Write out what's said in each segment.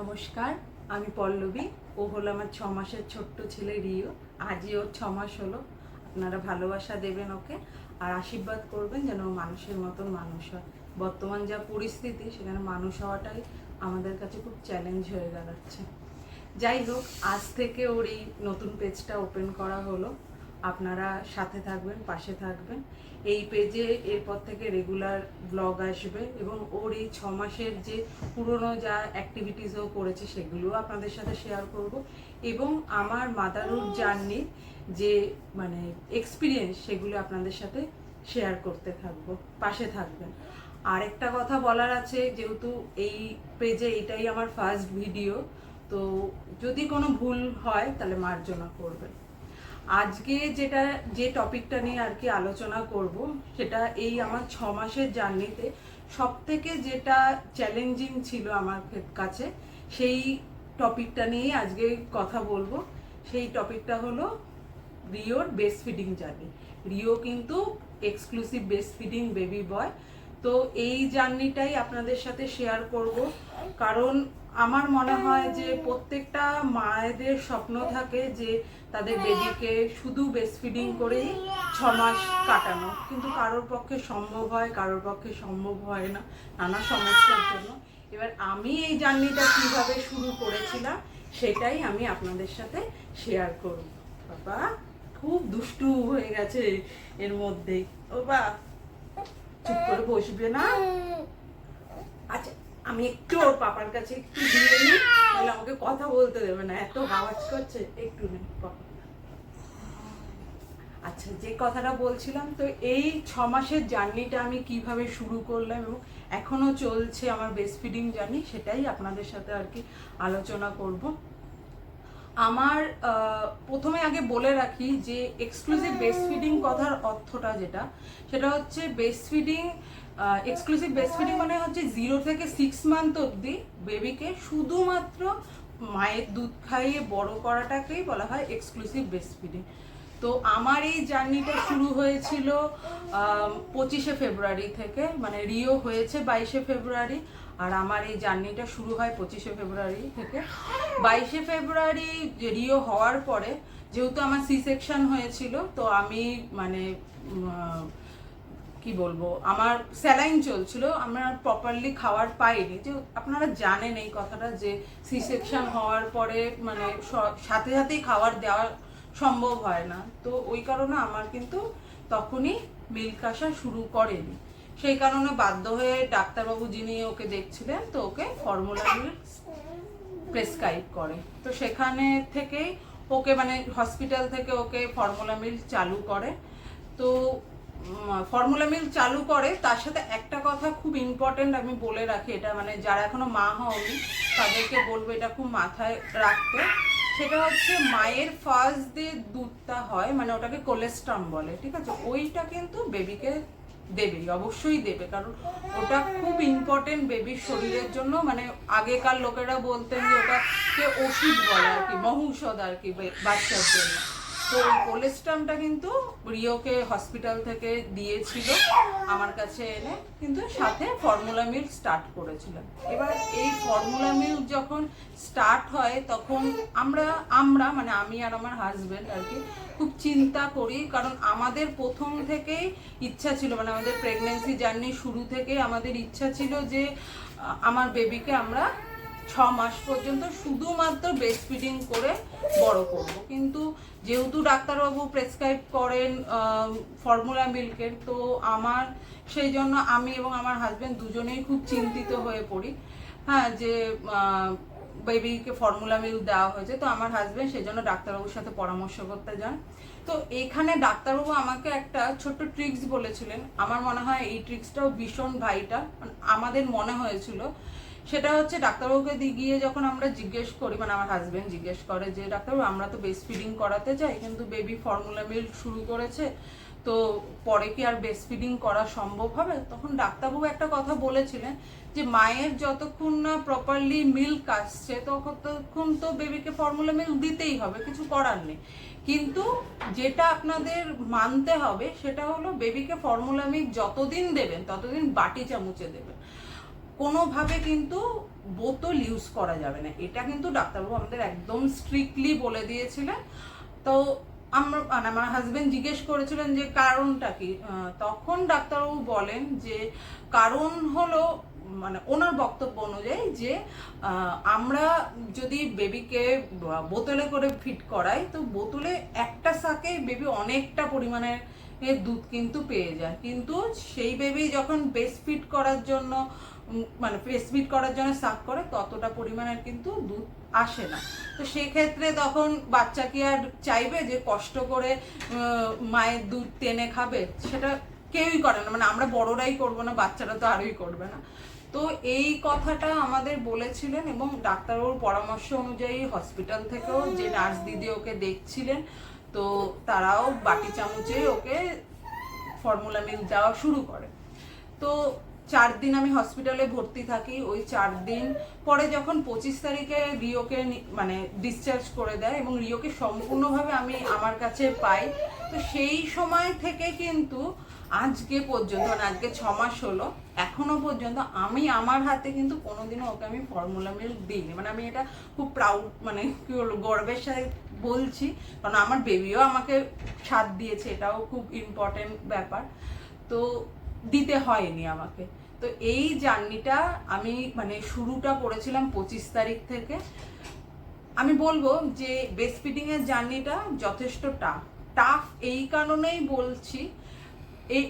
নমস্কার, আমি পল্লবী। ও হলো আমার ছ মাসের ছোট্ট ছেলে রিও আজই ওর ছ মাস হলো। আপনারা ভালোবাসা দেবেন ওকে আর আশীর্বাদ করবেন যেন মানুষের মতন মানুষ হয়। বর্তমান যা পরিস্থিতি, সেখানে মানুষ হওয়াটাই আমাদের কাছে খুব চ্যালেঞ্জ হয়ে দাঁড়াচ্ছে। যাই হোক, আজ থেকে ওর এই নতুন পেজটা ওপেন করা হলো। আপনারা সাথে থাকবেন, পাশে থাকবেন। এই পেজে এরপর থেকে রেগুলার ব্লগ আসবে এবং ওর এই ছ মাসের যে পুরনো যা অ্যাক্টিভিটিস ও করেছে সেগুলোও আপনাদের সাথে শেয়ার করব। এবং আমার মাদারহুড জার্নির যে মানে এক্সপিরিয়েন্স সেগুলো আপনাদের সাথে শেয়ার করতে থাকব, পাশে থাকবেন। আরেকটা কথা বলার আছে, যেহেতু এই পেজে এটাই আমার ফার্স্ট ভিডিও তো যদি কোনো ভুল হয় তাহলে মার্জনা করবেন। আজকে যেটা, যে টপিকটা নিয়ে আর কি আলোচনা করব, সেটা এই আমার ছ মাসের জার্নিতে সব থেকে যেটা চ্যালেঞ্জিং ছিল আমার কাছে, সেই টপিকটা নিয়ে আজকে কথা বলব। সেই টপিকটা হলো রিওর বেস্ট ফিডিং জার্নি রিও কিন্তু exclusive breast feeding baby boy তো এই জার্নিটাই আপনাদের সাথে শেয়ার করব। কারণ আমার মনে হয় যে প্রত্যেকটা মায়েদের স্বপ্ন থাকে যে তাদের বেবিকে শুধু বেস্ট ফিডিং করেই ছ মাস কাটানো। কিন্তু কারোর পক্ষে সম্ভব হয়, কারোর পক্ষে সম্ভব হয় না, নানা সমস্যার জন্য। এবার আমি এই জার্নিটা কীভাবে শুরু করেছিলাম, সেটাই আমি আপনাদের সাথে শেয়ার করব। বাবা, খুব দুষ্টু হয়ে গেছে এর মধ্যেই। ও বা চুপ করে বসবে না? আচ্ছা আমি একটু ওর পাপার কাছে একটু দিয়ে নিই তাহলে আমাকে কথা বলতে দেবে না, এত আওয়াজ করছে, একটু নেই আচ্ছা যে কথাটা বলছিলাম, তো এই ছ মাসের জার্নিটা আমি কীভাবে শুরু করলাম এবং এখনও চলছে আমার বেস্ট ফিডিং জার্নি সেটাই আপনাদের সাথে আর কি আলোচনা করব। আমার প্রথমে আগে বলে রাখি যে এক্সক্লুসিভ বেস্ট ফিডিং কথার অর্থটা যেটা, সেটা হচ্ছে breast feeding exclusive breast feeding মানে হচ্ছে জিরো থেকে সিক্স মান্থ অবধি বেবিকে শুধুমাত্র মায়ের দুধ খাইয়ে বড় করাটাকেই বলা হয় এক্সক্লুসিভ বেস্ট ফিডিং তো আমার এই জার্নিটা শুরু হয়েছিল পঁচিশে ফেব্রুয়ারি থেকে মানে রিও হয়েছে বাইশে ফেব্রুয়ারি। আর আমার এই জার্নিটা শুরু হয় পঁচিশে ফেব্রুয়ারি থেকে। বাইশে ফেব্রুয়ারি রিও হওয়ার পরে, যেহেতু আমার সি সেকশন হয়েছিল, তো আমি মানে কি বলব, আমার স্যালাইন চলছিল, আমরা প্রপারলি খাবার পাইনি। যে আপনারা জানেন এই কথাটা যে সি সেকশন হওয়ার পরে মানে সাথে সাথেই খাবার দেওয়া সম্ভব হয় না। তো ওই কারণে আমার কিন্তু তখনই মিল্ক আসা শুরু করেনি। সেই কারণে বাধ্য হয়ে ডাক্তারবাবু যিনি ওকে দেখছিলেন, তো ওকে ফর্মুলা প্রেসক্রাইব করে। তো সেখানে থেকেই ওকে মানে হসপিটাল থেকে ওকে ফর্মুলা মিল চালু করে। তো ফর্মুলা মিল চালু করে, তার সাথে একটা কথা খুব ইম্পর্টেন্ট আমি বলে রাখি, এটা মানে যারা এখনও মা হওনি তাদেরকে বলব এটা খুব মাথায় রাখতে। সেটা হচ্ছে মায়ের ফার্স্ট যে দুধটা হয় মানে ওটাকে কোলেস্ট্রাম বলে, ঠিক আছে? ওইটা কিন্তু বেবিকে দেবেই অবশ্যই দেবে, কারণ ওটা খুব ইম্পর্টেন্ট বেবির শরীরের জন্য। মানে আগেকার লোকেরা বলতেন যে ওটাকে ওষুধ বলে আর কি, মহৌষধ আর কি বাচ্চার জন্য। তো কোলেস্ট্রামটা কিন্তু রিওকে হসপিটাল থেকে দিয়েছিল। আমার কাছে এনে কিন্তু সাথে ফর্মুলা মিল স্টার্ট করেছিলাম এবার এই ফর্মুলা মিল যখন স্টার্ট হয়, তখন আমরা আমরা মানে আমি আর আমার হাজব্যান্ড আর কি, খুব চিন্তা করি, কারণ আমাদের প্রথম থেকেই ইচ্ছা ছিল মানে আমাদের প্রেগনেন্সি জার্নি শুরু থেকে আমাদের ইচ্ছা ছিল যে আমার বেবিকে আমরা ছ মাস পর্যন্ত শুধুমাত্র ব্রেস্ট ফিডিং করে বড় করব। কিন্তু যেহেতু ডাক্তারবাবু প্রেসক্রাইব করেন ফর্মুলা মিল্কের তো আমার সেই জন্য আমি এবং আমার হাজবেন্ড দুজনেই খুব চিন্তিত হয়ে পড়ি। হ্যাঁ যে বেবিকে ফর্মুলা মিল্ক দেওয়া হয়েছে, তো আমার হাজবেন্ড সেই জন্য ডাক্তারবাবুর সাথে পরামর্শ করতে যান। তো এখানে ডাক্তারবাবু আমাকে একটা ছোট্ট ট্রিক্স বলেছিলেন। আমার মনে হয় এই ট্রিক্সটাও ভীষণ ভাইটাল আমাদের মনে হয়েছিল সেটা হচ্ছে ডাক্তারবাবুকে দিয়ে গিয়ে যখন আমরা জিজ্ঞেস করি মানে আমার হাজবেন্ড জিজ্ঞেস করে যে, ডাক্তারবাবু, আমরা তো বেস্ট ফিডিং করাতে চাই, কিন্তু বেবি ফর্মুলা মিল্ক শুরু করেছে, তো পরে কি আর বেস্ট ফিডিং করা সম্ভব হবে? তখন ডাক্তারবাবু একটা কথা বলেছিলেন যে, মায়ের যতক্ষণ না প্রপারলি মিল্ক আসছে, ততক্ষণ তো বেবিকে ফর্মুলা মিল্ক দিতেই হবে, কিছু করার নেই। কিন্তু যেটা আপনাদের মানতে হবে, সেটা হলো বেবিকে ফর্মুলা মিল্ক যতদিন দেবেন, ততদিন বাটি চামচে দেবেন। কোনোভাবে কিন্তু বোতল ইউজ করা যাবে না। এটা কিন্তু ডাক্তারবাবু আমাদের একদম স্ট্রিক্টলি বলে দিয়েছিলেন। তো আমরা মানে আমার হাজবেন্ড জিজ্ঞেস করেছিলেন যে কারণটা কি? তখন ডাক্তারবাবু বলেন যে কারণ হলো মানে ওনার বক্তব্য অনুযায়ী যে আমরা যদি বেবিকে বোতলে করে ফিট করাই, তো বোতলে একটা সাকে বেবি অনেকটা পরিমাণে দুধ কিন্তু পেয়ে যায়। কিন্তু সেই বেবি যখন বেস্ট ফিট করার জন্য মানে বেস্ট ফিট করার জন্য সাক করে, ততটা পরিমাণের কিন্তু দুধ আসে না। তো সেক্ষেত্রে তখন বাচ্চা কি আর চাইবে যে কষ্ট করে মায়ের দুধ টেনে খাবে? সেটা কেউই করে না। মানে আমরা বড়রাই করব না, বাচ্চারা তো আরোই করবে না। তো এই কথাটা আমাদের বলেছিলেন এবং ডাক্তারবাবুর পরামর্শ অনুযায়ী হসপিটাল থেকেও যে নার্স দিদি ওকে দেখছিলেন, তো তারাও বাটি চামচে ওকে ফর্মুলা মিল্ক দেওয়া শুরু করে। তো চার দিন আমি হসপিটালে ভর্তি থাকি, ওই চার দিন পরে যখন পঁচিশ তারিখে রিওকে মানে ডিসচার্জ করে দেয় এবং রিওকে সম্পূর্ণভাবে আমি আমার কাছে পাই। তো সেই সময় থেকে কিন্তু আজকে পর্যন্ত মানে আজকে ছ মাস হলো, এখনও পর্যন্ত আমি আমার হাতে কিন্তু কোনোদিনও ওকে আমি ফর্মুলা মিল্ক দিইনি। মানে আমি এটা খুব প্রাউড মানে কি বলব, গর্বের সাথে বলছি। কারণ আমার বেবিও আমাকে সাথ দিয়েছে, এটাও খুব ইম্পর্টেন্ট ব্যাপার। তো দিতে হয়নি আমাকে। তো এই জার্নিটা আমি মানে শুরুটা করেছিলাম পঁচিশ তারিখ থেকে। আমি বলব যে বেস্ট ফিডিং এর জার্নিটা যথেষ্ট টাফ টাফ এই কারণেই বলছি, এই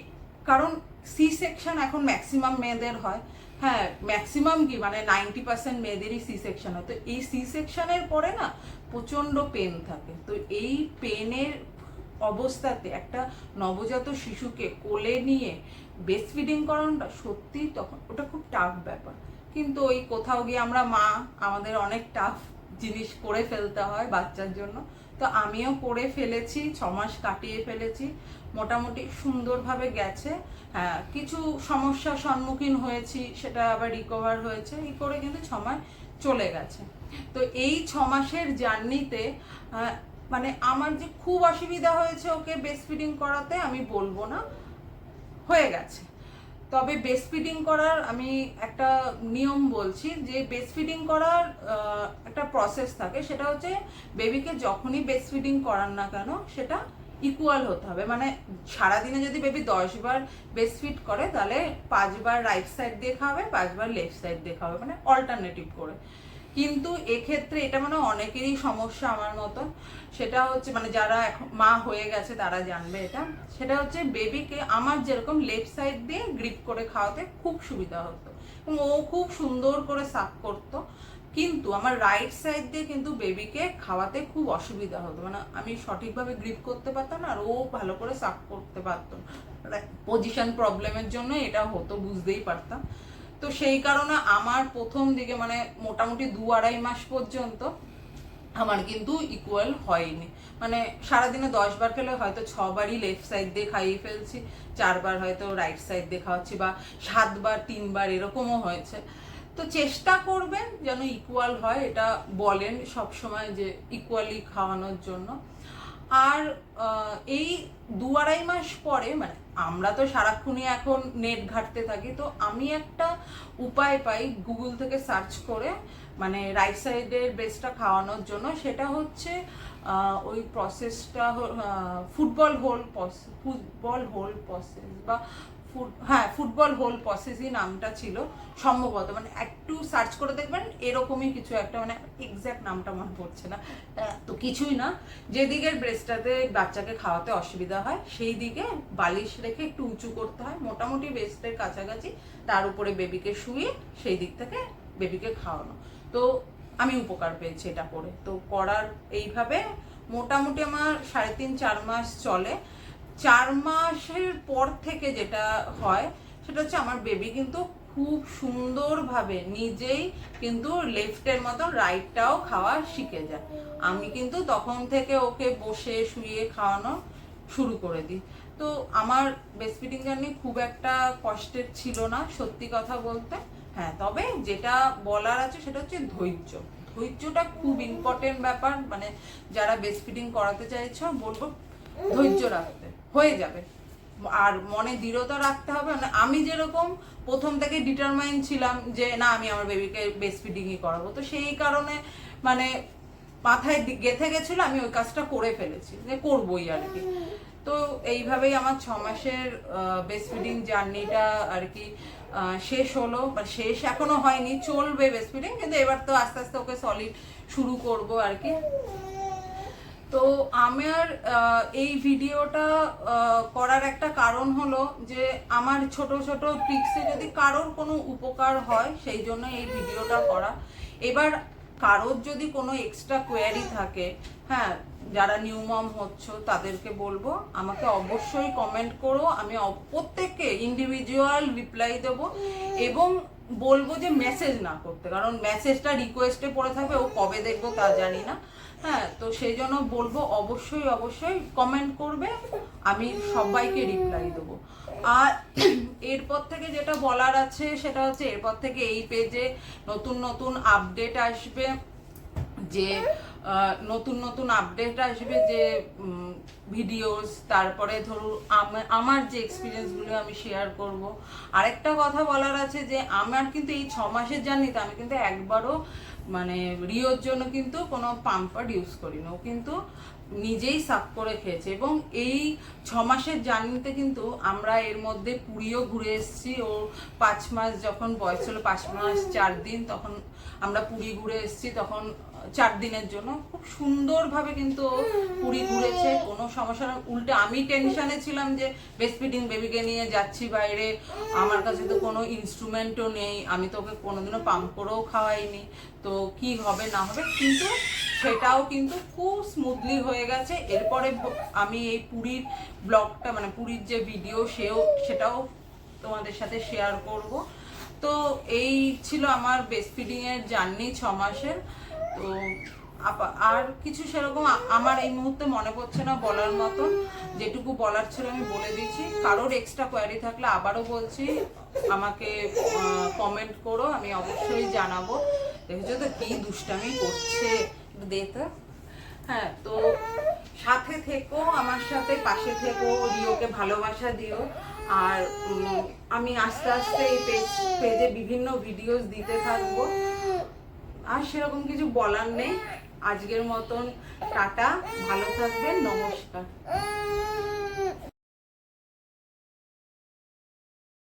কারণ সি সেকশন এখন ম্যাক্সিমাম মেয়েদের হয়। হ্যাঁ ম্যাক্সিমাম কি? মানে নাইনটি পার্সেন্ট মেয়েদেরই সি সেকশন হয়। তো এই সি সেকশনের পরে না প্রচণ্ড পেন থাকে। তো এই পেনের অবস্থাতে একটা নবজাত শিশুকে কোলে নিয়ে বেস্ট ফিডিং করানোটা সত্যিই তখন, ওটা খুব টাফ ব্যাপার। কিন্তু ওই কোথাও গিয়ে আমরা মা আমাদের অনেক টাফ জিনিস করে ফেলতে হয় বাচ্চার জন্য। তো আমিও করে ফেলেছি, ছ মাস কাটিয়ে ফেলেছি, মোটামুটি সুন্দরভাবে গেছে। হ্যাঁ কিছু সমস্যার সম্মুখীন হয়েছি, সেটা আবার রিকভার হয়েছে, এই করে কিন্তু ছ মাস চলে গেছে। তো এই ছ মাসের জার্নিতে মানে আমার যে খুব অসুবিধা হয়েছে ওকে বেস্ট ফিডিং করাতে আমি বলব না। হয়ে গেছে। তবে বেস্ট ফিডিং করার আমি একটা নিয়ম বলছি যে বেস্ট ফিডিং করার একটা প্রসেস থাকে। সেটা হচ্ছে বেবিকে যখনই বেস্ট ফিডিং করান না কেন, সেটা ইকুয়াল হতে হবে। মানে সারাদিনে যদি বেবি দশ বার বেস্ট ফিড করে, তাহলে পাঁচবার রাইট সাইড দিয়ে খাবে, পাঁচবার লেফট সাইড দিয়ে খাবে। মানে অল্টারনেটিভ করে। কিন্তু এক্ষেত্রে এটা মানে অনেকেরই সমস্যা আমার মতন। সেটা হচ্ছে মানে যারা এখন মা হয়ে গেছে তারা জানবে এটা। সেটা হচ্ছে বেবিকে আমার যেরকম লেফট সাইড দিয়ে গ্রিপ করে খাওয়াতে খুব সুবিধা হতো। এবং ও খুব সুন্দর করে সাফ করতো। কিন্তু আমার রাইট সাইড দিয়ে কিন্তু বেবিকে খাওয়াতে খুব অসুবিধা হতো। মানে আমি সঠিকভাবে গ্রিপ করতে পারতাম না আর ও ভালো করে সাফ করতে পারতো। পজিশন প্রবলেমের জন্য এটা হতো, বুঝতেই পারতাম। তো সেই কারণে আমার প্রথম দিকে মানে মোটামুটি দু আড়াই মাস পর্যন্ত আমার কিন্তু ইকুয়াল হয়নি। মানে সারাদিনে দশ বার খেলে হয়তো ছবারই লেফট সাইড দিয়ে খাইয়ে ফেলছি চারবার হয়তো রাইট সাইড দিয়ে খাওয়াচ্ছি বা সাতবার তিনবার এরকমও হয়েছে। তো চেষ্টা করবেন যেন ইকুয়াল হয়, এটা বলেন সব সময় যে ইকুয়ালি খাওয়ানোর জন্য। আর এই দু আড়াই মাস পরে মানে আমরা তো সারাক্ষণই এখন নেট ঘাটতে থাকি, তো আমি একটা উপায় পাই গুগল থেকে সার্চ করে মানে রাইট সাইডের বেসটা খাওয়ানোর জন্য। সেটা হচ্ছে ওই প্রসেসটা football hole football hole process বা হ্যাঁ ফুটবল হোল প্রসেসই নামটা ছিল সম্ভবত। মানে একটু সার্চ করে দেখবেন, এরকমই কিছু একটা মানে এক্স্যাক্ট নামটা মনে পড়ছে না। তো কিছুই না। যেদিকের ব্রেস্টটাতে বাচ্চাকে খাওয়াতে অসুবিধা হয় সেই দিকে বালিশ রেখে একটু উঁচু করতে হয়। মোটামুটি ব্রেস্টের কাছাকাছি, তার উপরে বেবিকে শুয়ে সেই দিক থেকে বেবিকে খাওয়ানো। তো আমি উপকার পেয়েছি এটা করে তো করার এইভাবে মোটামুটি আমার সাড়ে তিন, চার মাস চলে। চার মাসের পর থেকে যেটা হয়, সেটা হচ্ছে আমার বেবি কিন্তু খুব সুন্দরভাবে নিজেই কিন্তু লেফটের মতো রাইটটাও খাওয়া শিখে যায়। আমি কিন্তু তখন থেকে ওকে বসে শুয়ে খাওয়ানো শুরু করে দিই। তো আমার ফিডিং জার্নি খুব একটা কষ্টের ছিল না, সত্যি কথা বলতে। হ্যাঁ তবে যেটা বলার আছে সেটা হচ্ছে ধৈর্য। ধৈর্যটা খুব ইম্পর্টেন্ট ব্যাপার। মানে যারা ফিডিং করাতে চাইছ, বলব ধৈর্য রাখতে। হয়ে যাবে। আর মনে দৃঢ়তা রাখতে হবে। মানে আমি যেরকম প্রথম থেকে ডিটারমাইন ছিলাম যে, না, আমি আমার বেবিকে বেস্ট ফিডিংই করাবো। তো সেই কারণে মানে মাথায় গেথে গেছিল, আমি ওই কাজটা করে ফেলেছি। যে করবোই আর কি। তো এইভাবেই আমার ছ মাসের বেস্ট ফিডিং জার্নিটা আর কি শেষ হলো। বা শেষ এখনও হয়নি, চলবে বেস্ট ফিডিং কিন্তু এবার তো আস্তে আস্তে ওকে সলিড শুরু করব আর কি। তো আমার এই ভিডিওটা করার একটা কারণ হলো যে আমার ছোট ছোট ট্রিক্সে যদি কারোর কোনো উপকার হয়, সেই জন্য এই ভিডিওটা করা। এবার কারোর যদি কোনো এক্সট্রা কোয়ারি থাকে হ্যাঁ যারা নিউ মম হচ্ছ, তাদেরকে বলব, আমাকে অবশ্যই কমেন্ট করো, আমি প্রত্যেককে ইন্ডিভিজুয়াল রিপ্লাই দেব এবং বলব যে মেসেজ না করতে, কারণ মেসেজটা রিকোয়েস্টে পড়ে থাকবে, ও কবে দেখব তা জানি না হ্যাঁ তো সেই জন্য বলব অবশ্যই অবশ্যই কমেন্ট করবে, আমি সবাইকে রিপ্লাই দেবো। আর এরপর থেকে যেটা বলার আছে সেটা হচ্ছে এরপর থেকে এই পেজে নতুন নতুন আপডেট আসবে, যে নতুন নতুন আপডেট আসবে যে ভিডিওস তারপরে ধরুন আম- আমার যে এক্সপিরিয়েন্সগুলো আমি শেয়ার করব। আরেকটা কথা বলার আছে যে, আমার কিন্তু এই ছ মাসের জার্নিতে আমি কিন্তু একবারও মানে রিওর জন্য কিন্তু কোনো পাম্পার ইউজ করিনি। ও কিন্তু নিজেই সাফ করে খেয়েছে এবং এই ছ মাসের জার্নিতে কিন্তু আমরা এর মধ্যে পুরীও ঘুরে এসেছি। ও পাঁচ মাস যখন বয়স হলো, পাঁচ মাস, চার দিন, তখন আমরা পুরী ঘুরে এসেছি। তখন চার দিনের জন্য। খুব সুন্দরভাবে কিন্তু পুরী ঘুরেছে, কোনো সমস্যা না। উল্টে আমি টেনশনে ছিলাম যে বেস্ট ফিডিং বেবিকে নিয়ে যাচ্ছি বাইরে। আমার কাছে তো কোনো ইনস্ট্রুমেন্টও নেই। আমি তো ওকে কোনোদিনও পাম্প করেও খাওয়াইনি। তো কি হবে, না হবে, কিন্তু সেটাও কিন্তু খুব স্মুথলি হয়ে গেছে। এরপরে আমি এই পুরীর ব্লগটা মানে পুরীর যে ভিডিও সেও, সেটাও তোমাদের সাথে শেয়ার করব। তো এই ছিল আমার বেস্ট ফিডিং এর জার্নি ছ মাসের। তো আর কিছু সেরকম আমার এই মুহূর্তে মনে পড়ছে না বলার মতো যেটুকু বলার ছিল আমি বলে দিচ্ছি। কারোর এক্সট্রা কোয়ারি থাকলে আবারও বলছি। আমাকে কমেন্ট করো, আমি অবশ্যই জানাব। দেখেছ তো কি দুষ্টামি করছে একটু দে তো হ্যাঁ তো সাথে থেকো, আমার সাথে পাশে থেকো, রিওকে ভালোবাসা দিও। আর আমি আস্তে আস্তে এই পেজ পেজে বিভিন্ন ভিডিওস দিতে থাকব। আর সেরকম কিছু বলার নেই। আজকের মতন টাটা ভালো থাকবেন নমস্কার।